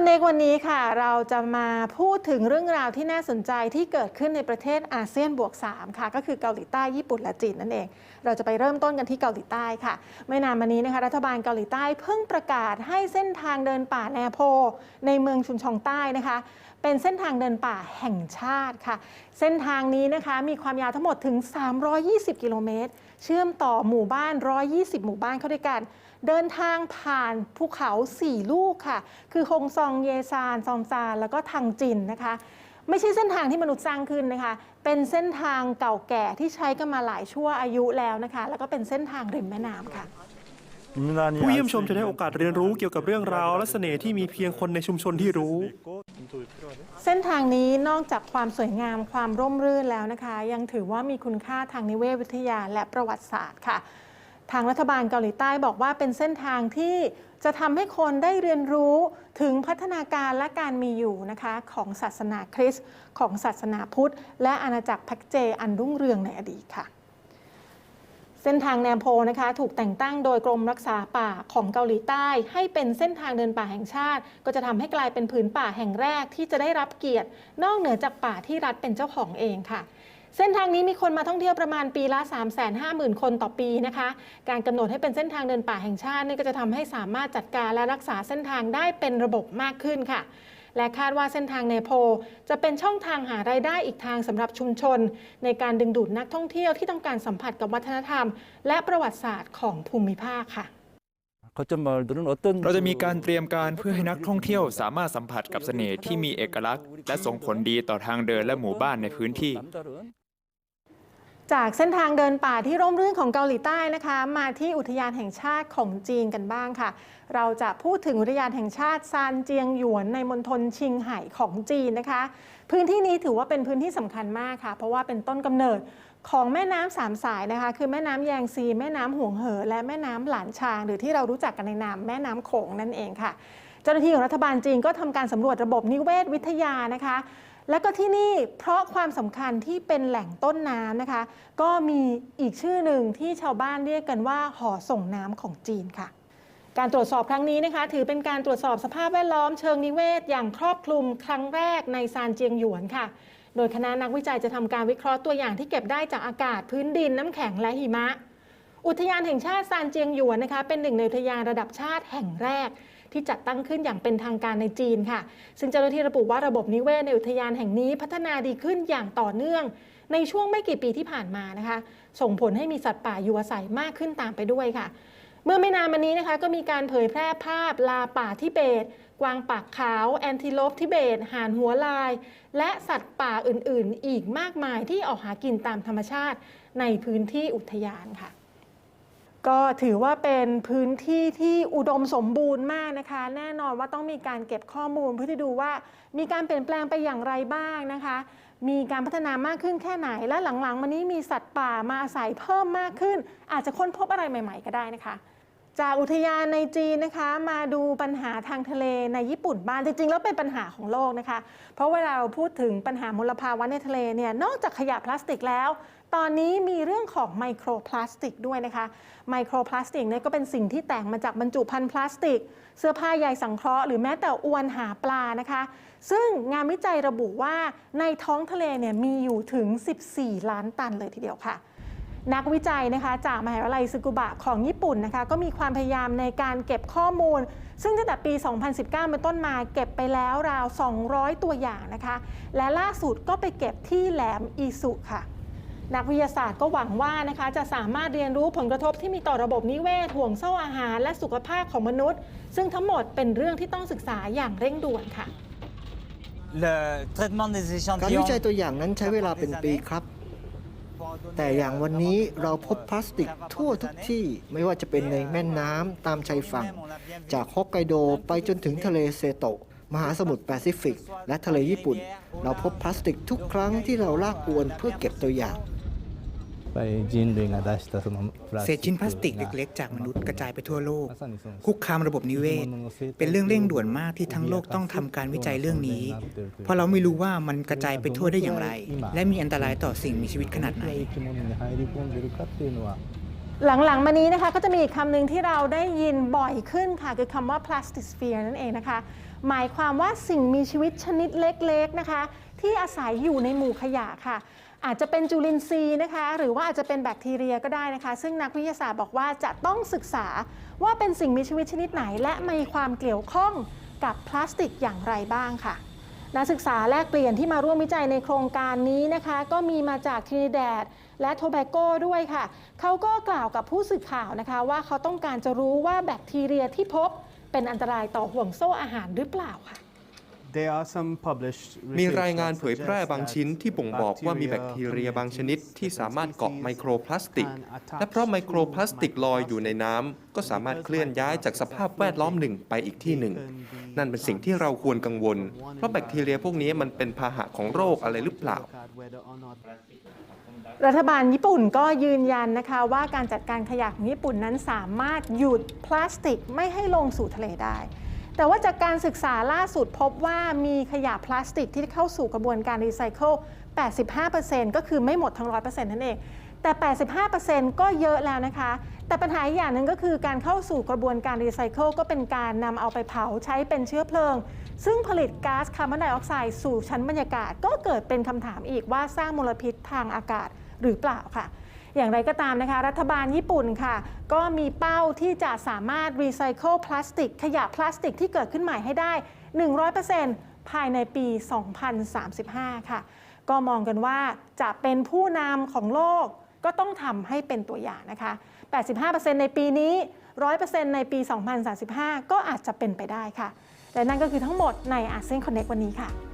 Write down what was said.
วันเนกวันนี้ค่ะ เราจะมาพูดถึงเรื่องราวที่น่าสนใจที่เกิดขึ้นในประเทศอาเซียนบวก 3 ค่ะ ก็คือเกาหลีใต้ญี่ปุ่นและจีนนั่นเอง เราจะไปเริ่มต้นกันที่เกาหลีใต้ค่ะ ไม่นานมานี้นะคะรัฐบาลเกาหลีใต้เพิ่งประกาศให้เส้นทางเดินป่าแนโพ ในเมืองชุนชองใต้นะคะเป็นเส้นทางเดินป่าแห่งชาติค่ะ เส้นทางนี้นะคะมีความยาวทั้งหมดถึง 320 กิโลเมตร เชื่อมต่อหมู่บ้าน 120 หมู่บ้านเข้าด้วยกัน เดินทางผ่านภูเขา 4 ลูกค่ะ คือฮงซองเยซานซองซานแล้วก็ทางจินนะคะไม่ใช่เส้นทางที่มนุษย์สร้างขึ้นนะคะ เป็นเส้นทางเก่าแก่ที่ใช้กันมาหลายชั่วอายุแล้วนะคะ แล้วก็เป็นเส้นทางริมแม่น้ำค่ะ ผู้เยี่ยมชมจะได้โอกาสเรียนรู้เกี่ยวกับเรื่องราวและเสน่ห์ที่มีเพียงคนในชุมชนที่รู้ เส้นทางนี้นอกจากความสวยงามความร่มรื่นแล้วนะคะ ยังถือว่ามีคุณค่าทางนิเวศวิทยาและประวัติศาสตร์ค่ะ ทางรัฐบาลเกาหลีใต้บอกว่าเป็นเส้นทางที่จะทำให้คนได้เรียนรู้ถึงพัฒนาการและการมีอยู่นะคะของศาสนาคริสต์ของศาสนาพุทธ และอาณาจักรพักเจอันรุ่งเรืองในอดีตค่ะ เส้นทางแนมโพนะคะถูกแต่งตั้งโดยกรมรักษาป่าของเกาหลีใต้ ให้เป็นเส้นทางเดินป่าแห่งชาติ ก็จะทำให้กลายเป็นผืนป่าแห่งแรกที่จะได้รับเกียรติ นอกเหนือจากป่าที่รัฐเป็นเจ้าของเองค่ะเส้นทางนี้มีคนมาท่องเที่ยวประมาณปีละ 3 5 0 0 0 0 คนต่อปีนะคะ การกำหนดให้เป็นเส้นทางเดินป่าแห่งชาตินี่ก็จะทำให้สามารถจัดการและรักษาเส้นทางได้เป็นระบบมากขึ้นค่ะ และคาดว่าเส้นทางเนโพจะเป็นช่องทางหารายได้อีกทางสำหรับชุมชน ในการดึงดูดนักท่องเที่ยวที่ต้องการสัมผัสกับวัฒนธรรม และประวัติศาสตร์ของภูมิภาคค่ะเราจะมีการเตรียมการเพื่อให้นักท่องเที่ยวสามารถสัมผัสกับเสน่ห์ที่มีเอกลักษณ์ และส่งผลดีต่อทางเดินและหมู่บ้านในพื้นที่ จากเส้นทางเดินป่าที่ร่มรื่นของเกาหลีใต้นะคะ มาที่อุทยานแห่งชาติของจีนกันบ้างค่ะ เราจะพูดถึงอุทยานแห่งชาติซานเจียงหยวนในมณฑลชิงไห่ของจีนนะคะ พื้นที่นี้ถือว่าเป็นพื้นที่สำคัญมากค่ะ เพราะว่าเป็นต้นกำเนิดของแม่น้ำสามสายนะคะ คือแม่น้ำแยงซี แม่น้ำห่วงเหอ และแม่น้ำหลานชาง หรือที่เรารู้จักกันในนามแม่น้ำโขงนั่นเองค่ะ เจ้าหน้าที่ของรัฐบาลจีนก็ทำการสำรวจระบบนิเวศวิทยานะคะ แล้วก็ที่นี่เพราะความสำคัญที่เป็นแหล่งต้นน้ำนะคะ ก็มีอีกชื่อหนึ่งที่ชาวบ้านเรียกกันว่าหอส่งน้ำของจีนค่ะ การตรวจสอบครั้งนี้นะคะ ถือเป็นการตรวจสอบสภาพแวดล้อมเชิงนิเวศ อย่างครอบคลุมครั้งแรกในซานเจียงหยวนค่ะ โดยคณะนักวิจัยจะทำการวิเคราะห์ตัวอย่างที่เก็บได้จากอากาศพื้นดินน้ำแข็งและหิมะ อุทยานแห่งชาติซานเจียงหยวนนะคะ เป็นหนึ่งในอุทยานระดับชาติแห่งแรก ที่จัดตั้งขึ้นอย่างเป็นทางการในจีนค่ะ ซึ่งเจ้าหน้าที่ระบุว่าระบบนิเวศในอุทยานแห่งนี้พัฒนาดีขึ้นอย่างต่อเนื่อง ในช่วงไม่กี่ปีที่ผ่านมานะคะ ส่งผลให้มีสัตว์ป่าอยู่อาศัยมากขึ้นตามไปด้วยค่ะ เมื่อไม่นานมานี้นะคะก็มีการเผยแพร่ภาพลาป่าทิเบตกวางปากขาว แอนติโลปทิเบตห่านหัวลาย และสัตว์ป่าอื่นๆ อีกมากมายที่ออกหากินตามธรรมชาติในพื้นที่อุทยานค่ะ ก็ถือว่าเป็นพื้นที่ที่อุดมสมบูรณ์มากนะคะ แน่นอนว่าต้องมีการเก็บข้อมูลเพื่อที่ดูว่ามีการเปลี่ยนแปลงไปอย่างไรบ้างนะคะ มีการพัฒนามากขึ้นแค่ไหนและหลังๆมานี้มีสัตว์ป่ามาอาศัยเพิ่มมากขึ้น อาจจะค้นพบอะไรใหม่ ๆ ก็ได้นะคะ จากอุทยานในจีนนะคะ มาดูปัญหาทางทะเลในญี่ปุ่นบ้างจริงๆ แล้วเป็นปัญหาของโลกนะคะ เพราะเวลาเราพูดถึงปัญหามลภาวะในทะเลเนี่ยนอกจากขยะพลาสติกแล้ว ตอนนี้มีเรื่องของไมโครพลาสติกด้วยนะคะไมโครพลาสติกเนี่ยก็เป็นสิ่งที่แต่งมาจากบรรจุภัณฑ์พลาสติก เสื้อผ้าใยสังเคราะห์หรือแม้แต่อวนหาปลานะคะ ซึ่งงานวิจัยระบุว่าในท้องทะเลเนี่ยมีอยู่ถึง 14 ล้านตันเลยทีเดียวค่ะ นักวิจัยนะคะจากมหาวิทยาลัยซึกุบะของญี่ปุ่นนะคะก็มีความพยายามในการเก็บข้อมูล ซึ่งตั้งแต่ปี 2019 เป็นต้นมาเก็บไปแล้วราว 200 ตัวอย่างนะคะ และล่าสุดก็ไปเก็บที่แหลมอีสุค่ะ นักวิทยาศาสตร์ก็หวังว่านะคะจะสามารถเรียนรู้ผลกระทบที่มีต่อระบบนิเวศห่วงโซ่อาหาร และสุขภาพของมนุษย์ ซึ่งทั้งหมดเป็นเรื่องที่ต้องศึกษาอย่างเร่งด่วนค่ะ Le traitement des การวิ échantillons จัยตัวอย่างนั้นใช้เวลาเป็นปีครับ แต่อย่างวันนี้เราพบพลาสติกทั่วทุกที่ไม่ว่าจะเป็นในแม่น้ำตามชายฝั่ง จากฮอกไกโดไปจนถึงทะเลเซโตะ มหาสมุทรแปซิฟิก และทะเลญี่ปุ่น เราพบพลาสติกทุกครั้งที่เราลากอวนเพื่อเก็บตัวอย่าง เศษชิ้นพลาสติกเล็กๆ จากมนุษย์กระจายไปทั่วโลก คุกคามระบบนิเวศ เป็นเรื่องเร่งด่วนมากที่ทั้งโลกต้องทำการวิจัยเรื่องนี้ เพราะเราไม่รู้ว่ามันกระจายไปทั่วได้อย่างไร และมีอันตรายต่อสิ่งมีชีวิตขนาดไหนหลังๆ มานี้นะคะก็จะมีอีกคำหนึ่งที่เราได้ยินบ่อยขึ้นค่ะ คือคำว่า plastisphere นั่นเองนะคะ หมายความว่าสิ่งมีชีวิตชนิดเล็กๆนะคะ ที่อาศัยอยู่ในหมู่ขยะค่ะ อาจจะเป็นจุลินทรีย์นะคะ หรือว่าอาจจะเป็นแบคทีเรียก็ได้นะคะ ซึ่งนักวิทยาศาสตร์บอกว่าจะต้องศึกษาว่าเป็นสิ่งมีชีวิตชนิดไหน และมีความเกี่ยวข้องกับพลาสติกอย่างไรบ้างค่ะนักศึกษาแลกเปลี่ยนที่มาร่วมวิจัยในโครงการนี้นะคะ ก็มีมาจากทรินิแดดและโทแบโกด้วยค่ะ เขาก็กล่าวกับผู้สื่อข่าวนะคะ ว่าเขาต้องการจะรู้ว่าแบคทีเรียที่พบเป็นอันตรายต่อห่วงโซ่อาหารหรือเปล่าค่ะ มีรายงานเผยแพร่บางชิ้นที่บ่งบอกว่ามีแบคทีเรียบางชนิดที่สามารถเกาะไมโครพลาสติก และเพราะไมโครพลาสติกลอยอยู่ในน้ำก็สามารถเคลื่อนย้ายจากสภาพแวดล้อมหนึ่งไปอีกที่หนึ่ง นั่นเป็นสิ่งที่เราควรกังวล เพราะแบคทีเรียพวกนี้มันเป็นพาหะของโรคอะไรหรือเปล่ารัฐบาลญี่ปุ่นก็ยืนยันนะคะ ว่าการจัดการขยะของญี่ปุ่นนั้นสามารถหยุดพลาสติกไม่ให้ลงสู่ทะเลได้ แต่ว่าจากการศึกษาล่าสุดพบว่ามีขยะพลาสติกที่เข้าสู่กระบวนการรีไซเคิล 85%ก็คือไม่หมดทั้ง 100%นั่นเอง แต่ 85%ก็เยอะแล้วนะคะ แต่ปัญหาอีกอย่างหนึ่งก็คือการเข้าสู่กระบวนการรีไซเคิลก็เป็นการนำเอาไปเผาใช้เป็นเชื้อเพลิง ซึ่งผลิตก๊าซคาร์บอนไดออกไซด์สู่ชั้นบรรยากาศ ก็เกิดเป็นคำถามอีกว่าสร้างมลพิษทางอากาศหรือเปล่าค่ะ อย่างไรก็ตามนะคะ รัฐบาลญี่ปุ่นค่ะ ก็มีเป้าที่จะสามารถรีไซเคิลพลาสติก ขยะพลาสติกที่เกิดขึ้นใหม่ให้ได้ 100%ภายในปี 2035 ค่ะ ก็มองกันว่าจะเป็นผู้นำของโลกก็ต้องทำให้เป็นตัวอย่างนะคะ 85%ในปีนี้ 100%ในปี 2035 ก็อาจจะเป็นไปได้ค่ะ และนั่นก็คือทั้งหมดในอาเซียนคอนเน็กวันนี้ค่ะ